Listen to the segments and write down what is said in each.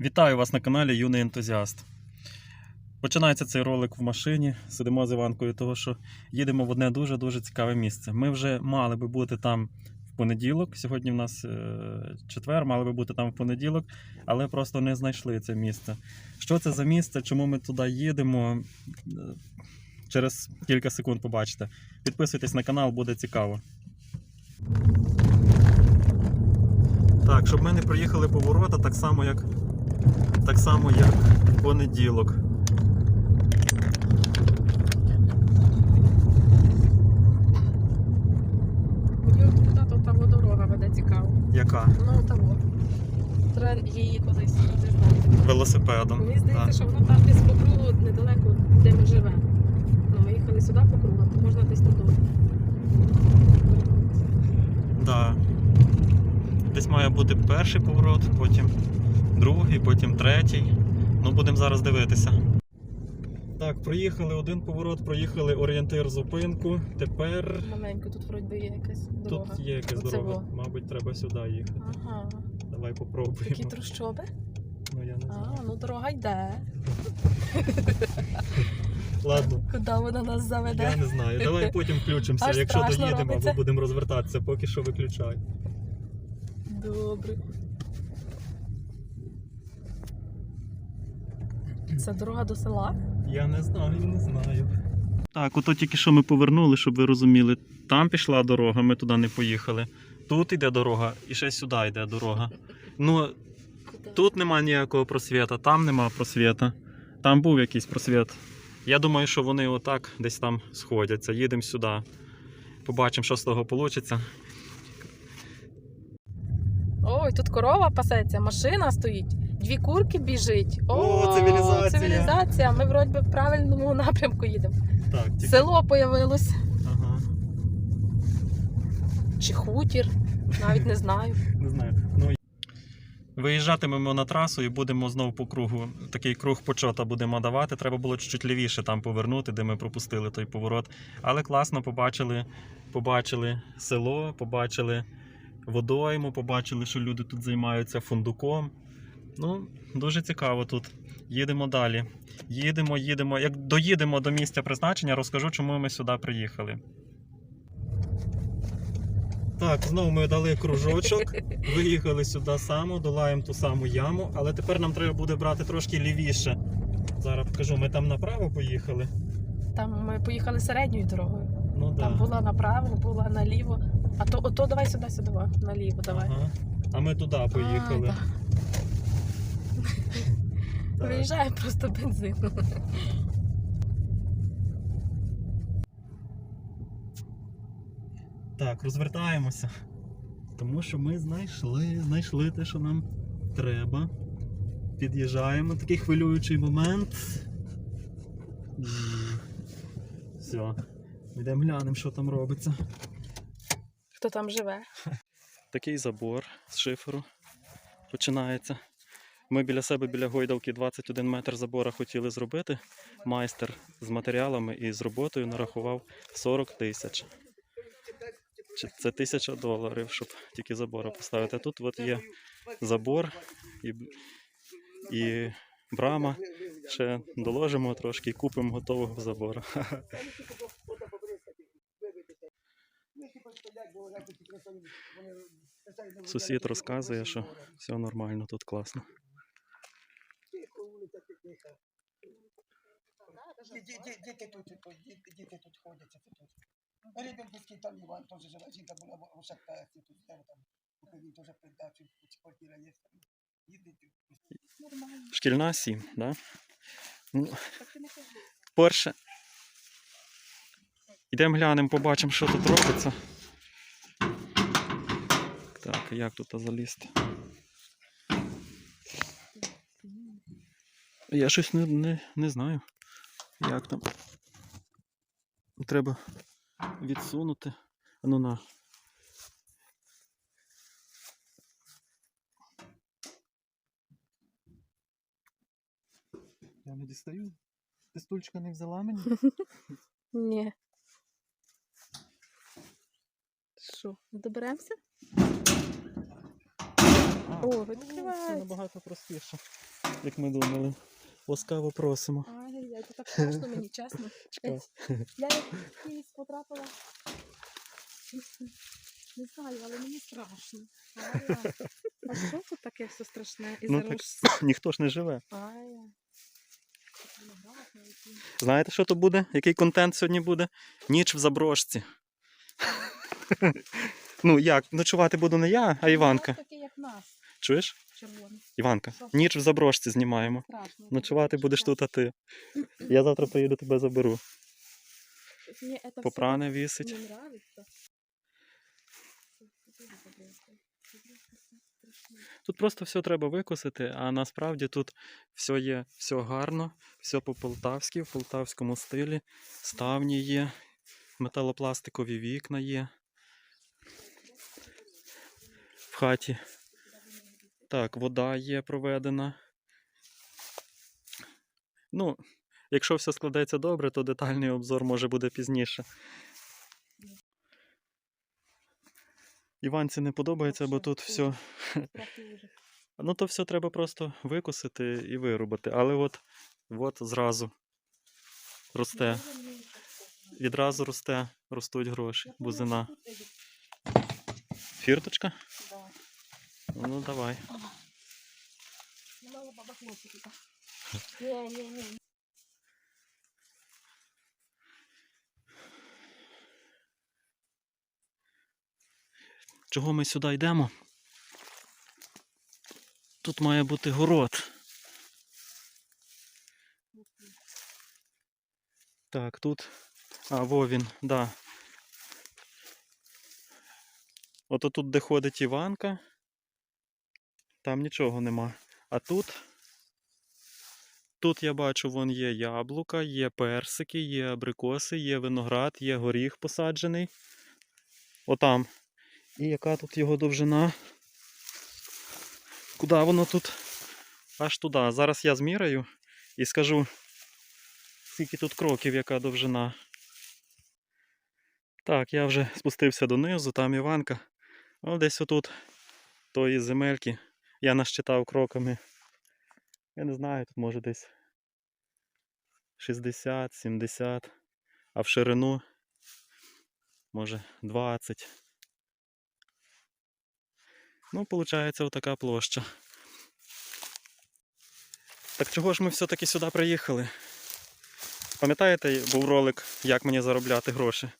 Вітаю вас на каналі Юний Ентузіаст. Починається цей ролик в машині. Сидимо з Іванкою, того що їдемо в одне дуже-дуже цікаве місце. Ми вже мали би бути там в понеділок. Сьогодні в нас е, четвер, мали би бути там в понеділок, але просто не знайшли це місце. Що це за місце? Чому ми туди їдемо? Е, Через кілька секунд побачите. Підписуйтесь на канал, буде цікаво. Так, щоб ми не проїхали поворота так само, як так само, як в понеділок. Туди, там дорога веде цікаво. Яка? Ну того. Треба її колись. Велосипедом. Мені здається, Так. що воно там десь по кругу недалеко, де ми живемо. Ну, ми їхали сюди по кругу, то можна десь туди. Да. Десь має бути перший поворот, потім другий, потім третій. Ну, будемо зараз дивитися. Так, проїхали один поворот, проїхали орієнтир зупинку. Тепер Маленько, тут вроді є якась дорога. тут є якась Оце дорога. во. Мабуть, треба сюди їхати. Ага. Давай Такі трущоби? Ну я не знаю. А, ну дорога йде. Ладно. Куди вона нас заведе? Я не знаю. Давай потім включимося. Якщо доїдемо робиться. будемо розвертатися, поки що виключай. Добре. Це дорога до села? Я не знаю, не знаю. Так, ото тільки що ми повернули, щоб ви розуміли. Там пішла дорога, ми туди не поїхали. Тут йде дорога, і ще сюди йде дорога. Ну, тут нема ніякого просвіта, там нема просвіта. Там був якийсь просвіт. Я думаю, що вони отак десь там сходяться. Їдемо сюди. Побачимо, що з того вийде. Ой, тут корова пасеться, машина стоїть, дві курки біжить. О, цивілізація. цивілізація. Ми вроді би в правильному напрямку їдемо. Так, тільки. Село появилось. Ага. Чи хутір, навіть не знаю. Не знаю. Ну, Виїжджатимемо на трасу і будемо знову по кругу. Такий круг почота будемо давати. Треба було чуть-чуть лівіше там повернути, де ми пропустили той поворот. Але класно побачили, побачили село, побачили водойму, побачили, що люди тут займаються фундуком. Ну, дуже цікаво тут. Їдемо далі. Їдемо, їдемо. Як доїдемо до місця призначення, розкажу, чому ми сюди приїхали. Так, знову ми дали кружочок. Виїхали сюди само, долаємо ту саму яму, але тепер нам треба буде брати трошки лівіше. Зараз покажу, ми там направо поїхали. Там ми поїхали середньою дорогою. Ну Там була направо, була наліво. А то ото давай сюди, сюди, наліво, давай. Ага. А ми туди поїхали. А, да. Виїжджає просто бензин. Так, розвертаємося. Тому що ми знайшли, знайшли те, що нам треба. Під'їжджаємо. Такий хвилюючий момент. Все. Йдемо глянемо, що там робиться. Хто там живе? Такий забор з шиферу починається. Ми біля себе, біля гойдалки, 21 метр забора хотіли зробити. Майстер з матеріалами і з роботою нарахував 40 тисяч. Це тисяча доларів, щоб тільки забора поставити. Тут от є забор і, і брама. Ще доложимо трошки і купимо готового забора. Сусід розказує, що все нормально, тут класно. Діти, тут, тут, діти, тут ходять, це тут. Ребенківський там Іван теж живе, жінка була в Ошактаці, тут де там, він теж передачу, квартира є. там. Шкільна 7, да? Ну, перше. Йдемо глянемо, побачимо, що тут робиться. Так, як тут залізти? Я щось не, не, не знаю. Як там. Треба відсунути. Ну на. Я не дістаю. Ти стульчика не взяла мені? Ні. Що, доберемося? О, ну, відкривається. Це набагато простіше, як ми думали. Ласкаво просимо. Ай-яй, це так страшно мені, чесно. Чекай. Я як потрапила. Не знаю, але мені страшно. Ай-яй. А що тут таке все страшне? І Ну, так ніхто ж не живе. Ай-яй. Знаєте, що то буде? Який контент сьогодні буде? Ніч в заброшці. ну як, ночувати буду не я, а Іванка. Ну, такий, як нас, Чуєш? Червоний. Іванка, Що? ніч в заброшці знімаємо. Страшно. Ночувати будеш тут, а ти. Я завтра приїду тебе заберу. Попране вісить. не нравится. Тут просто все треба викосити, а насправді тут все є, все гарно, все по-полтавськи, в полтавському стилі. Ставні є, металопластикові вікна є. В хаті. Так, вода є проведена. Ну, якщо все складеться добре, то детальний обзор може буде пізніше. Іванці не подобається, бо тут все. Ну, то все треба просто викосити і вирубати. Але от, от зразу росте. Відразу росте, ростуть гроші. Бузина. Фірточка? Ну, давай. Мало баба хлопчика. Не, не, не. Чого ми сюди йдемо? Тут має бути город. Так, тут. А, во він, да. Ото тут, де ходить Іванка, там нічого нема. А тут. Тут я бачу, вон є яблука, є персики, є абрикоси, є виноград, є горіх посаджений. Отам. І яка тут його довжина? Куди воно тут? Аж туди. Зараз я зміряю і скажу, скільки тут кроків, яка довжина. Так, я вже спустився донизу, там Іванка. О, десь отут тої земельки. Я насчитав кроками. Я не знаю, тут може десь 60, 70, а в ширину може 20. Ну, виходить, отака площа. Так чого ж ми все-таки сюди приїхали? Пам'ятаєте, був ролик, як мені заробляти гроші?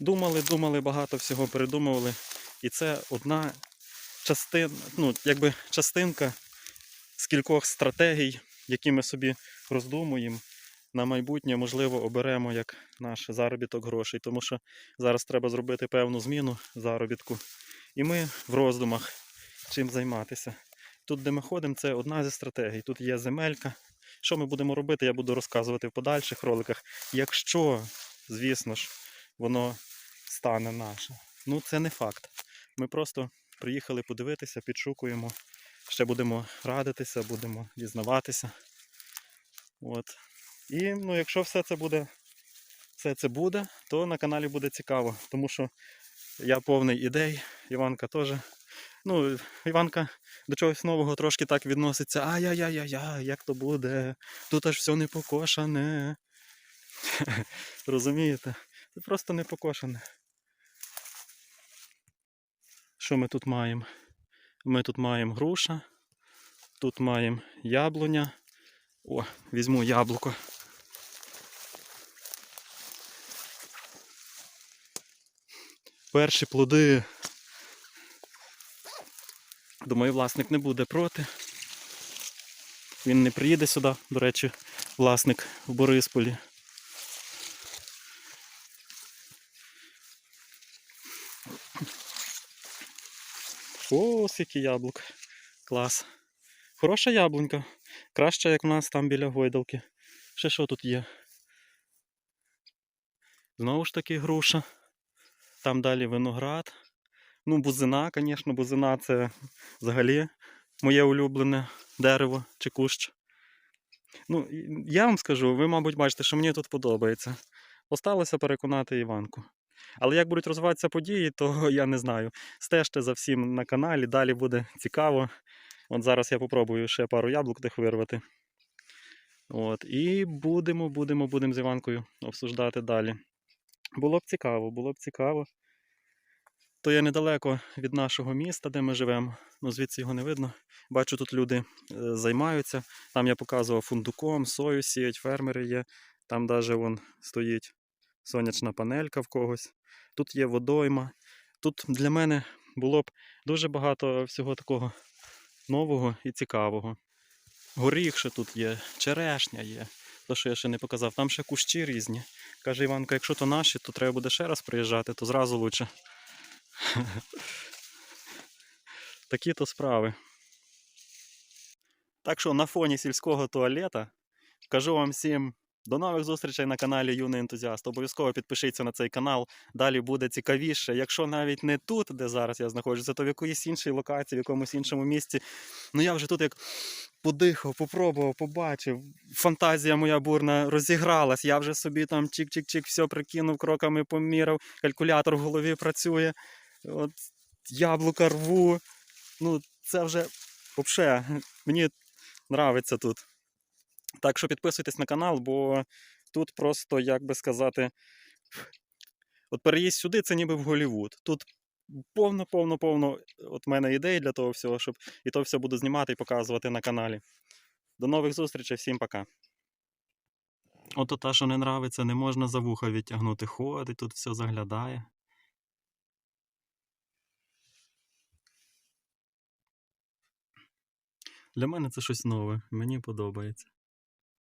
Думали, думали, багато всього передумували. І це одна частин, ну, якби частинка з кількох стратегій, які ми собі роздумуємо. На майбутнє, можливо, оберемо як наш заробіток грошей, тому що зараз треба зробити певну зміну заробітку. І ми в роздумах чим займатися. Тут, де ми ходимо, це одна зі стратегій. Тут є земелька. Що ми будемо робити, я буду розказувати в подальших роликах. Якщо, звісно ж, воно стане наше. Ну, це не факт. Ми просто приїхали подивитися, підшукуємо. Ще будемо радитися, будемо дізнаватися. От. І ну, якщо все це буде, все це буде, то на каналі буде цікаво, тому що я повний ідей, Іванка теж. Ну, Іванка до чогось нового трошки так відноситься. Ай-яй-яй-яй, як то буде? Тут аж все не покошане. Розумієте? Це просто не покошане. Що ми тут маємо? Ми тут маємо груша, тут маємо яблуня. О, візьму яблуко. Перші плоди. Думаю, власник не буде проти. Він не приїде сюди, до речі, власник в Борисполі. О, скільки яблук. Клас. Хороша яблунька. Краща, як в нас там біля гойдалки. Ще що тут є? Знову ж таки груша. Там далі виноград. Ну, бузина, звісно, бузина це взагалі моє улюблене дерево чи кущ. Ну, я вам скажу, ви, мабуть, бачите, що мені тут подобається. Осталося переконати Іванку. Але як будуть розвиватися події, то я не знаю. Стежте за всім на каналі, далі буде цікаво. От зараз я попробую ще пару яблук тих вирвати. От, і будемо, будемо, будемо з Іванкою обсуждати далі. Було б цікаво, було б цікаво. То я недалеко від нашого міста, де ми живемо. Ну, звідси його не видно. Бачу, тут люди е, займаються. Там я показував фундуком, сою сіють, фермери є. Там навіть вон стоїть сонячна панелька в когось. Тут є водойма. Тут для мене було б дуже багато всього такого нового і цікавого. Горіх ще тут є, черешня є. То, що я ще не показав, там ще кущі різні. Каже Іванка, якщо то наші, то треба буде ще раз приїжджати, то зразу лучше. Такі то справи. Так що на фоні сільського туалета кажу вам всім до нових зустрічей на каналі Юний Ентузіаст. Обов'язково підпишіться на цей канал. Далі буде цікавіше. Якщо навіть не тут, де зараз я знаходжуся, то в якоїсь іншій локації, в якомусь іншому місці. Ну я вже тут як подихав, попробував, побачив. Фантазія моя бурна розігралась. Я вже собі там чик-чик-чик, все прикинув, кроками поміряв, калькулятор в голові працює. От яблука рву. Ну, це вже взагалі, мені нравиться тут. Так що підписуйтесь на канал, бо тут просто, як би сказати, от переїзд сюди це ніби в Голлівуд. Тут повно, повно, повно от мене ідей для того всього, щоб і то все буду знімати і показувати на каналі. До нових зустрічей, всім пока. Ото та, що не нравиться, не можна за вуха відтягнути. Ходить, тут все заглядає. Для мене це щось нове, мені подобається.